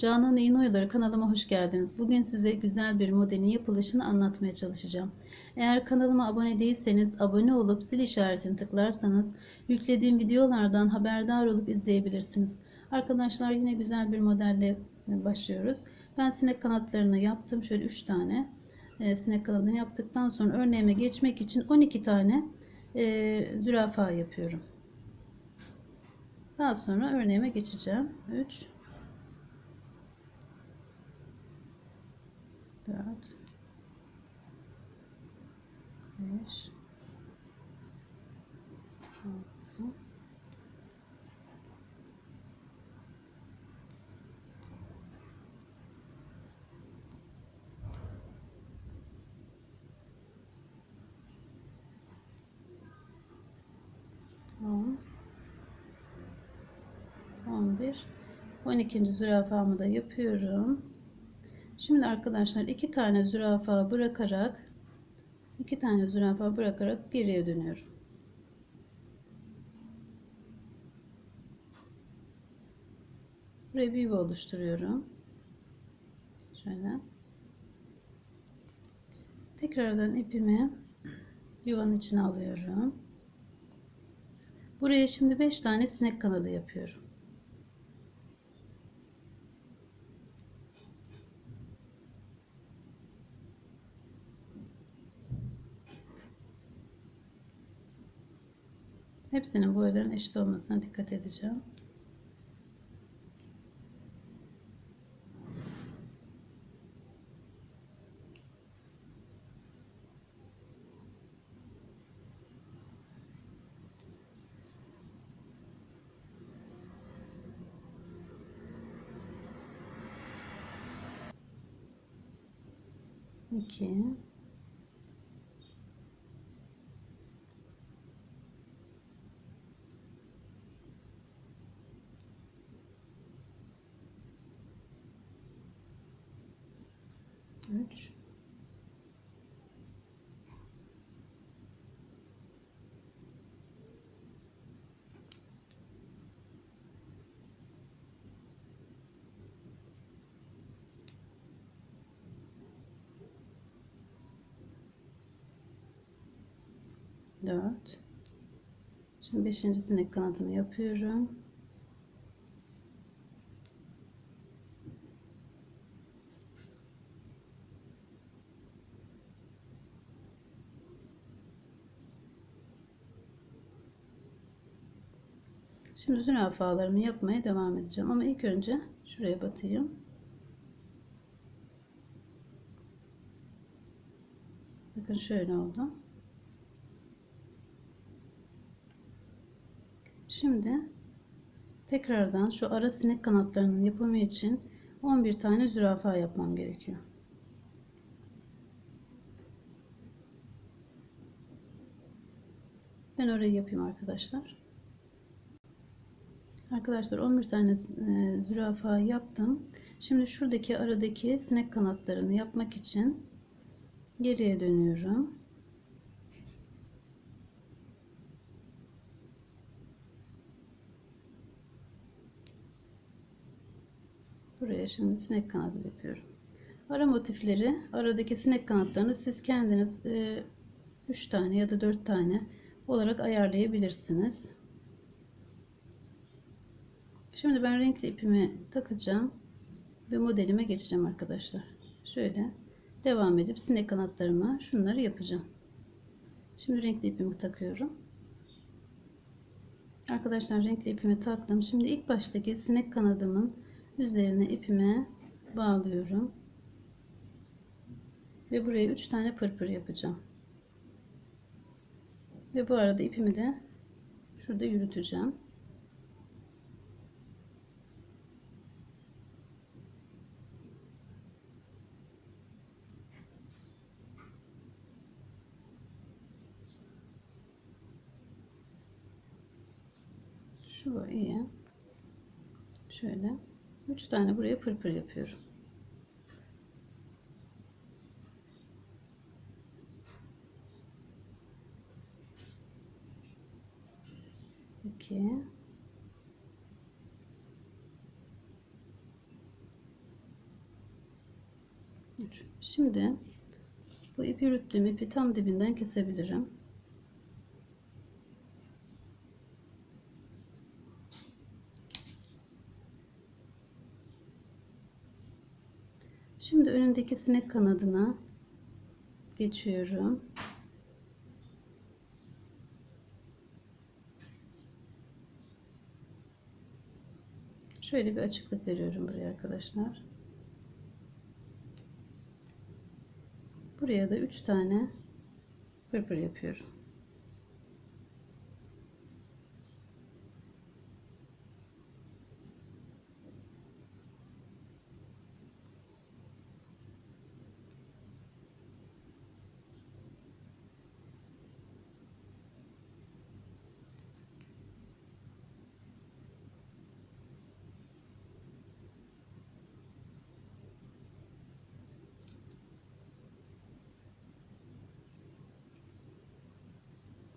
Canan Yayın Oyaları kanalıma hoş geldiniz. Bugün size güzel bir modelin yapılışını anlatmaya çalışacağım. Eğer kanalıma abone değilseniz abone olup zil işaretini tıklarsanız yüklediğim videolardan haberdar olup izleyebilirsiniz. Arkadaşlar yine güzel bir modelle e, başlıyoruz. Ben sinek kanatlarını yaptım. Şöyle 3 tane e, sinek kanadını yaptıktan sonra örneğime geçmek için 12 tane e, zürafa yapıyorum. Daha sonra örneğime geçeceğim. 3 4 5 6 10 11 12. zürafamı da yapıyorum. Şimdi arkadaşlar iki tane zürafa bırakarak iki tane zürafa bırakarak geriye dönüyorum. Buraya bir oluşturuyorum. Şöyle. Tekrardan ipimi yuvanın içine alıyorum. Buraya şimdi 5 tane sinek kanadı yapıyorum. Hepsinin boyların eşit olmasına dikkat edeceğim. İki. 3 4 Şimdi 5. sinek kanadımı yapıyorum. Şimdi zürafalarımı yapmaya devam edeceğim. Ama ilk önce şuraya batayım. Bakın şöyle oldu. Şimdi tekrardan şu ara sinek kanatlarının yapımı için 11 tane zürafa yapmam gerekiyor. Ben orayı yapayım arkadaşlar. Arkadaşlar 11 tane e, zürafa yaptım. Şimdi şuradaki aradaki sinek kanatlarını yapmak için geriye dönüyorum. Buraya şimdi sinek kanadı yapıyorum. Ara motifleri, aradaki sinek kanatlarını siz kendiniz 3 e, tane ya da 4 tane olarak ayarlayabilirsiniz. Şimdi ben renkli ipimi takacağım ve modelime geçeceğim arkadaşlar. Şöyle devam edip sinek kanatlarıma şunları yapacağım. Şimdi renkli ipimi takıyorum. Arkadaşlar renkli ipimi taktım. Şimdi ilk baştaki sinek kanadımın üzerine ipime bağlıyorum. Ve buraya 3 tane pırpır yapacağım. Ve bu arada ipimi de şurada yürüteceğim. 'Şu iyi. Şöyle 3 tane buraya pırpır yapıyorum. İki. 3. Şimdi bu ipi yürüttüğüm ipi tam dibinden kesebilirim. Şimdi önündeki sinek kanadına geçiyorum. Şöyle bir açıklık veriyorum buraya arkadaşlar. Buraya da 3 tane pırpır yapıyorum.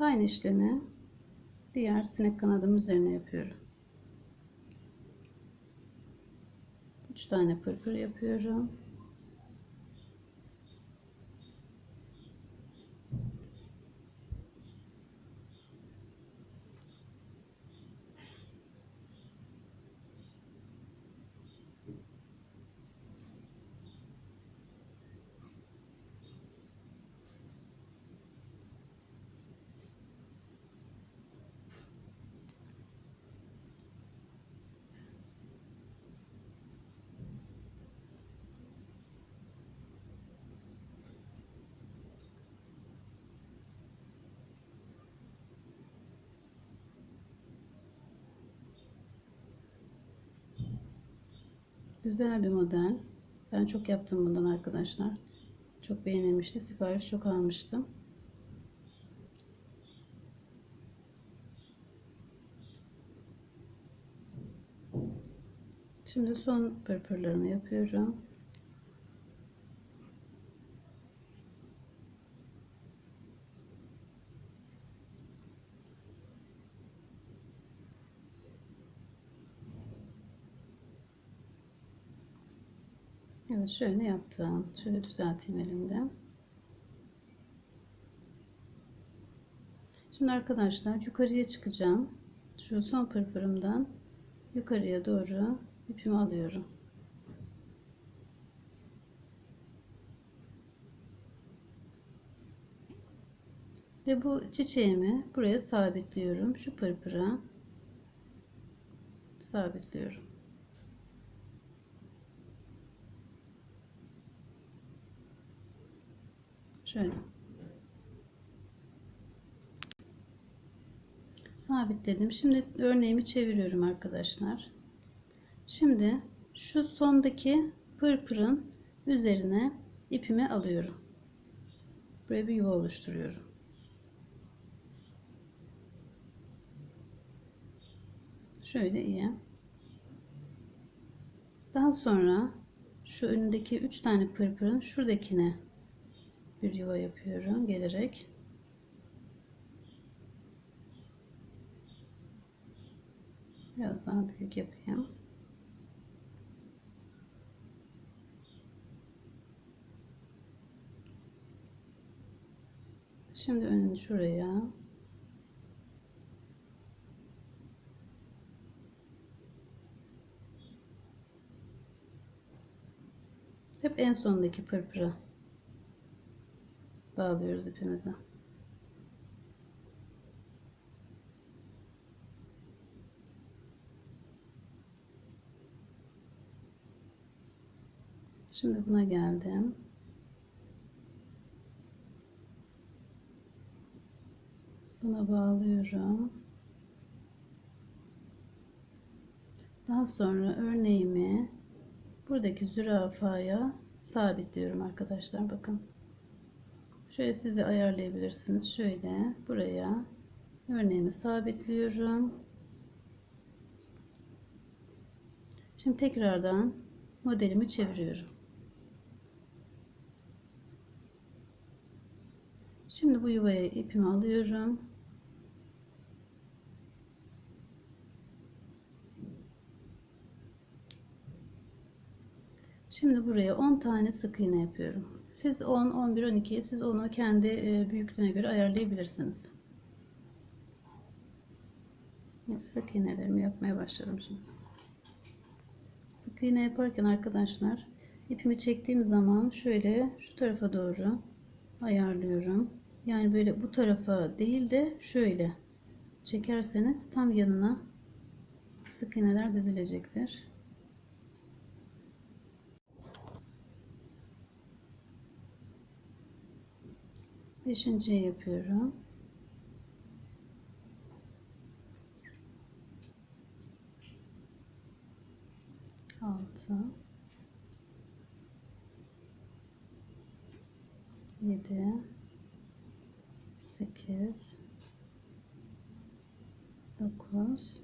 Aynı işlemi diğer sinek kanadımın üzerine yapıyorum. 3 tane pırpır yapıyorum. Güzel bir model. Ben çok yaptım bundan arkadaşlar. Çok beğenilmişti. Sipariş çok almıştım. Şimdi son pırpırlarımı yapıyorum. Evet şöyle yaptım. Şöyle düzelteyim elimde. Şimdi arkadaşlar yukarıya çıkacağım. Şu son pırpırımdan yukarıya doğru ipimi alıyorum. Ve bu çiçeğimi buraya sabitliyorum. Şu pırpıra sabitliyorum. Şöyle. Sabitledim. Şimdi örneğimi çeviriyorum arkadaşlar. Şimdi şu sondaki pırpırın üzerine ipimi alıyorum. Buraya bir yuva oluşturuyorum. Şöyle iyi. Daha sonra şu önündeki 3 tane pırpırın şuradakine bir yuva yapıyorum gelerek. Biraz daha büyük yapayım. Şimdi önünü şuraya hep en sondaki pırpıra bağlıyoruz ipimize. Şimdi buna geldim. Buna bağlıyorum. Daha sonra örneğimi buradaki zürafaya sabitliyorum arkadaşlar. Bakın. Şöyle size ayarlayabilirsiniz. Şöyle buraya örneğimi sabitliyorum. Şimdi tekrardan modelimi çeviriyorum. Şimdi bu yuvaya ipimi alıyorum. Şimdi buraya 10 tane sık iğne yapıyorum. Siz 10, 11, 12, siz onu kendi e, büyüklüğüne göre ayarlayabilirsiniz. Sık iğnelerimi yapmaya başladım şimdi. Sık iğne yaparken arkadaşlar ipimi çektiğim zaman şöyle şu tarafa doğru ayarlıyorum. Yani böyle bu tarafa değil de şöyle çekerseniz tam yanına sık iğneler dizilecektir. Beşinciyi yapıyorum. Altı. Yedi. Sekiz. Dokuz.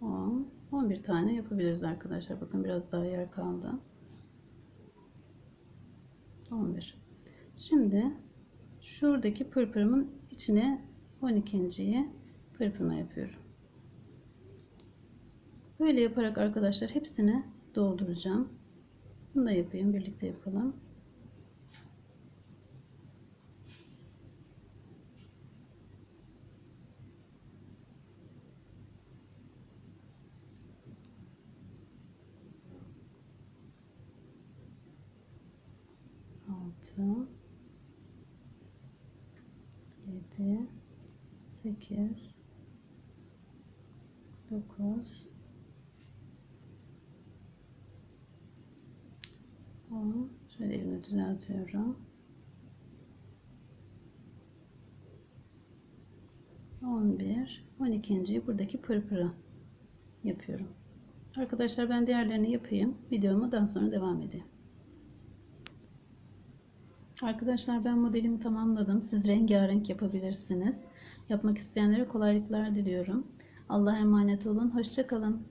On. On bir tane yapabiliriz arkadaşlar. Bakın biraz daha yer kaldı. 11. Şimdi şuradaki pırpırımın içine 12.yi pırpırma yapıyorum. Böyle yaparak arkadaşlar hepsini dolduracağım. Bunu da yapayım. Birlikte yapalım. Altı, yedi, sekiz, dokuz, on. Şöyle elimi düzeltiyorum. On bir, on ikinciyi buradaki pırpırı yapıyorum. Arkadaşlar ben diğerlerini yapayım. Videoma daha sonra devam edeyim. Arkadaşlar ben modelimi tamamladım. Siz rengarenk yapabilirsiniz. Yapmak isteyenlere kolaylıklar diliyorum. Allah'a emanet olun. Hoşçakalın.